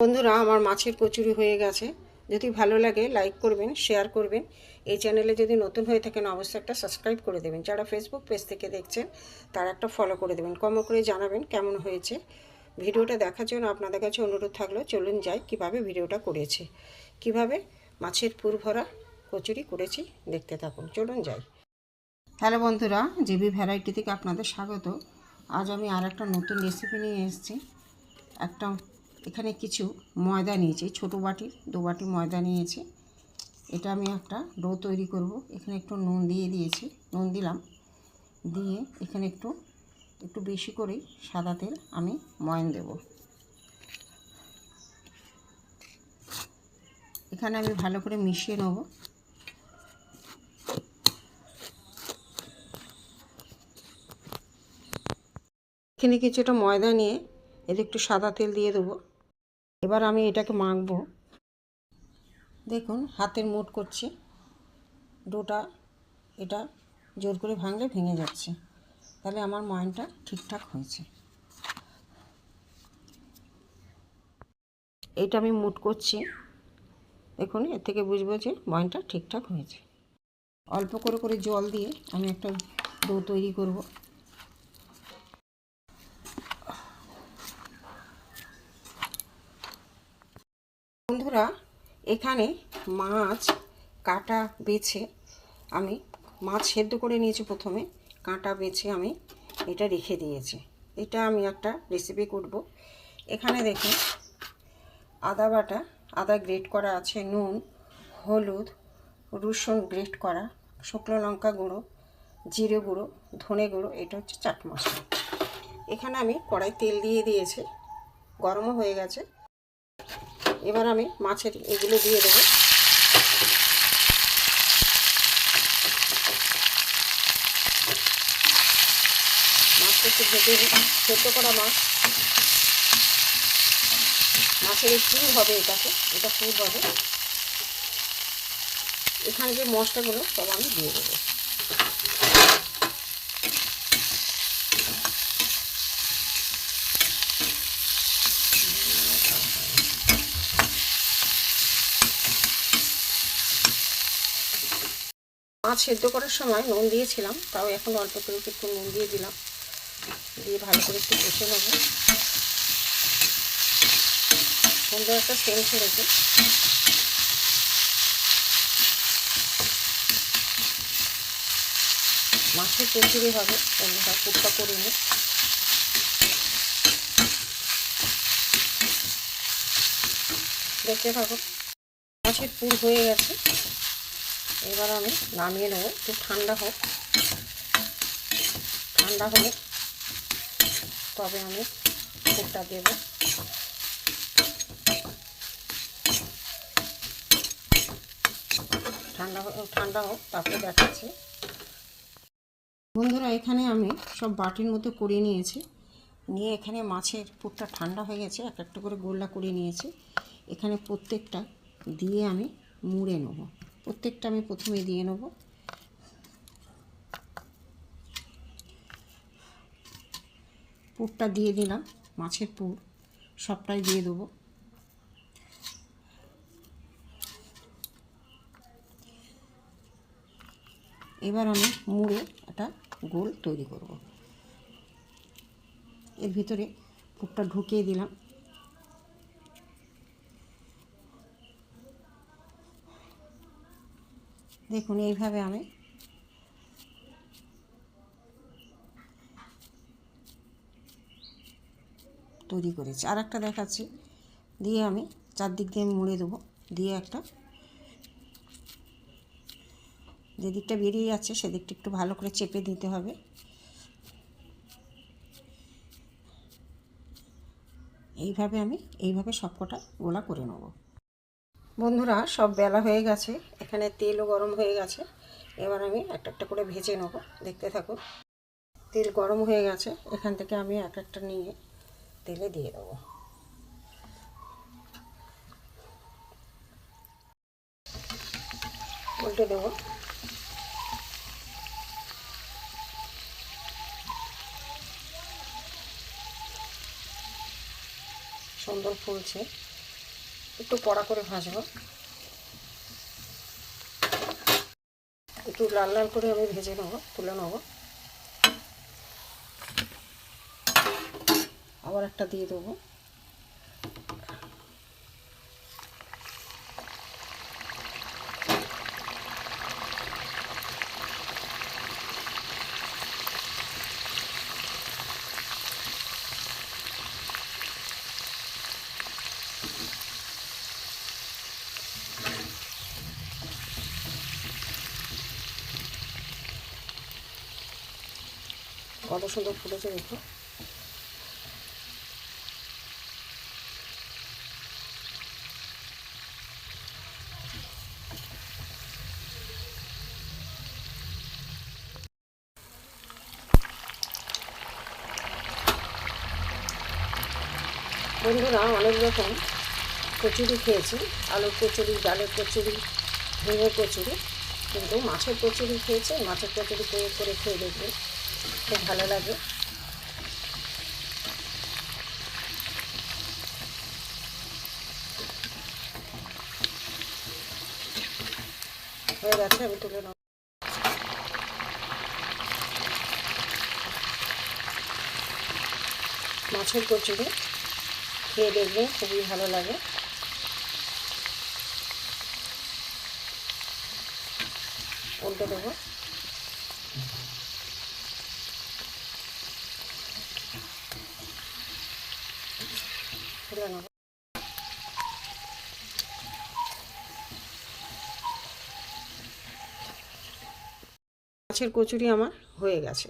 বন্ধুরা, আমার মাছের কচুরি হয়ে গেছে। যদি ভালো লাগে লাইক করবেন শেয়ার করবেন। এই চ্যানেলে যদি নতুন হয়ে থাকেন, অবশ্যই একটা সাবস্ক্রাইব করে দেবেন। যারা ফেসবুক পেজ থেকে দেখছেন, তারা একটা ফলো করে দেবেন। কম করে জানাবেন কেমন হয়েছে। ভিডিওটা দেখার জন্য আপনাদের কাছে অনুরোধ থাকল, চলুন যাই কীভাবে ভিডিওটা করেছে। কীভাবে মাছের পুর ভরা কচুরি করেছি, দেখতে থাকুন। চলুন যাই। হ্যালো বন্ধুরা, জিবি ভ্যারাইটি থেকে আপনাদের স্বাগত। আজ আমি আর একটা নতুন রেসিপি নিয়ে এসেছি। একটা এখানে কিছু ময়দা নিয়েছি, ছোটো বাটির, দু বাটি ময়দা নিয়েছি। এটা আমি একটা ডো তৈরি করব। এখানে একটু নুন দিয়ে দিয়েছি, নুন দিলাম। দিয়ে এখানে একটু একটু বেশি করেই সাদা তেল আমি ময়ন দেব। এখানে আমি ভালো করে মিশিয়ে নেব। এখানে কিছুটা ময়দা নিয়ে এতে একটু সাদা তেল দিয়ে দেবো। এবার আমি এটাকে মাখবো। দেখুন, হাতের মুট করছি। ডোটা এটা জোর করে ভাঙলে ভেঙে যাচ্ছে। তাহলে আমার ময়নটা ঠিকঠাক হয়েছে। এটা আমি মুট করছি। দেখুন, এর থেকে বুঝব যে ময়নটা ঠিকঠাক হয়েছে। অল্প করে করে জল দিয়ে আমি একটা ডো তৈরি করব। বন্ধুরা, এখানে মাছ কাটা বেছে আমি, মাছ সেদ্ধ করে নিয়েছি প্রথমে, কাঁটা বেছে আমি এটা রেখে দিয়েছি। এটা আমি একটা রেসিপি করব। এখানে দেখুন, আদা বাটা, আদা গ্রেট করা আছে, নুন, হলুদ, রসুন গ্রেট করা, শুকনো লঙ্কা গুঁড়ো, জিরে গুঁড়ো, ধনে গুঁড়ো, এটা হচ্ছে চাট মশলা। এখানে আমি কড়াই তেল দিয়ে দিয়েছি, গরমও হয়ে গেছে। এবার আমি মাছের এগুলো দিয়ে দেবো। মাছটা সেদ্ধ করা মাছ। মাছের পুর হবে এটাকে। এটা পুর হবে। এখানে যে মশলাগুলো সব আমি দিয়ে দেবো। মাছ সেদ্ধ করার সময় নুন দিয়েছিলাম, তাও এখন অল্প করে একটু নুন দিয়ে দিলাম। দিয়ে ভালো করে একটু কষে নেব। সুন্দর একটা সেন্ট ছেড়েছে মাছের কচুরি হবে, অন্যটা কুটটা করে নিই। দেখতে থাকো মাছের পুর হয়ে গেছে। এবার আমি নামিয়ে নেব, একটু ঠান্ডা হোক। ঠান্ডা হলে তবে আমি পুরটা দেবো। ঠান্ডা ঠান্ডা হোক, তারপরে দেখাচ্ছি। বন্ধুরা, এখানে আমি সব বাটির মতো করে নিয়েছি। নিয়ে এখানে মাছের পুরটা ঠান্ডা হয়ে গেছে, এক একটা করে গোল্লা করে নিয়েছি। এখানে প্রত্যেকটা দিয়ে আমি মুড়ে নেব। প্রত্যেকটা আমি প্রথমে দিয়ে নেব। পুরটা দিয়ে দিলাম, মাছের পুর, সবটাই দিয়ে দেবো। এবার আমি মুড়ে একটা গোল তৈরি করব। এর ভিতরে পুরটা ঢুকিয়ে দিলাম। দেখুন, এইভাবে আমি তৈরি করেছি। আর একটা দেখাচ্ছি। দিয়ে আমি চারদিক দিয়ে আমি মুড়ে দেবো। দিয়ে একটা যে দিকটা বেরিয়ে যাচ্ছে, সেদিকটা একটু ভালো করে চেপে দিতে হবে। এইভাবে আমি, এইভাবে সবকটা গোলা করে নেব। বন্ধুরা, সব বেলা হয়ে গেছে। এখানে তেলও গরম হয়ে গেছে। এবার আমি একটা একটা করে ভেজে নেব। দেখতে থাকুন। তেল গরম হয়ে গেছে। এখান থেকে আমি এক একটা নিয়ে তেলে দিয়ে দেবো। উল্টে দেবো। সুন্দর ফুলছে। একটু কড়া করে ভাজবো। একটু লাল লাল করে আমি ভেজে নেব, তুলে নেব। আবার একটা দিয়ে দেবো। কত সুন্দর ফুটেছে দেখো। বন্ধুরা, অনেক রকম কচুরি খেয়েছি, আলুর কচুরি, ডালের কচুরি, ঝিঙের কচুরি, কিন্তু মাছের কচুরি খেয়েছে, মাছের কচুরি করে করে খেয়ে দেখবে। খুব ভালো লাগে। হয়ে গেছে, আমি তুলে মাছের কচুরি খেয়ে দেখবেন খুবই ভালো লাগে। উল্টে দেবো। মাছের কচুরি আমার হয়ে গেছে।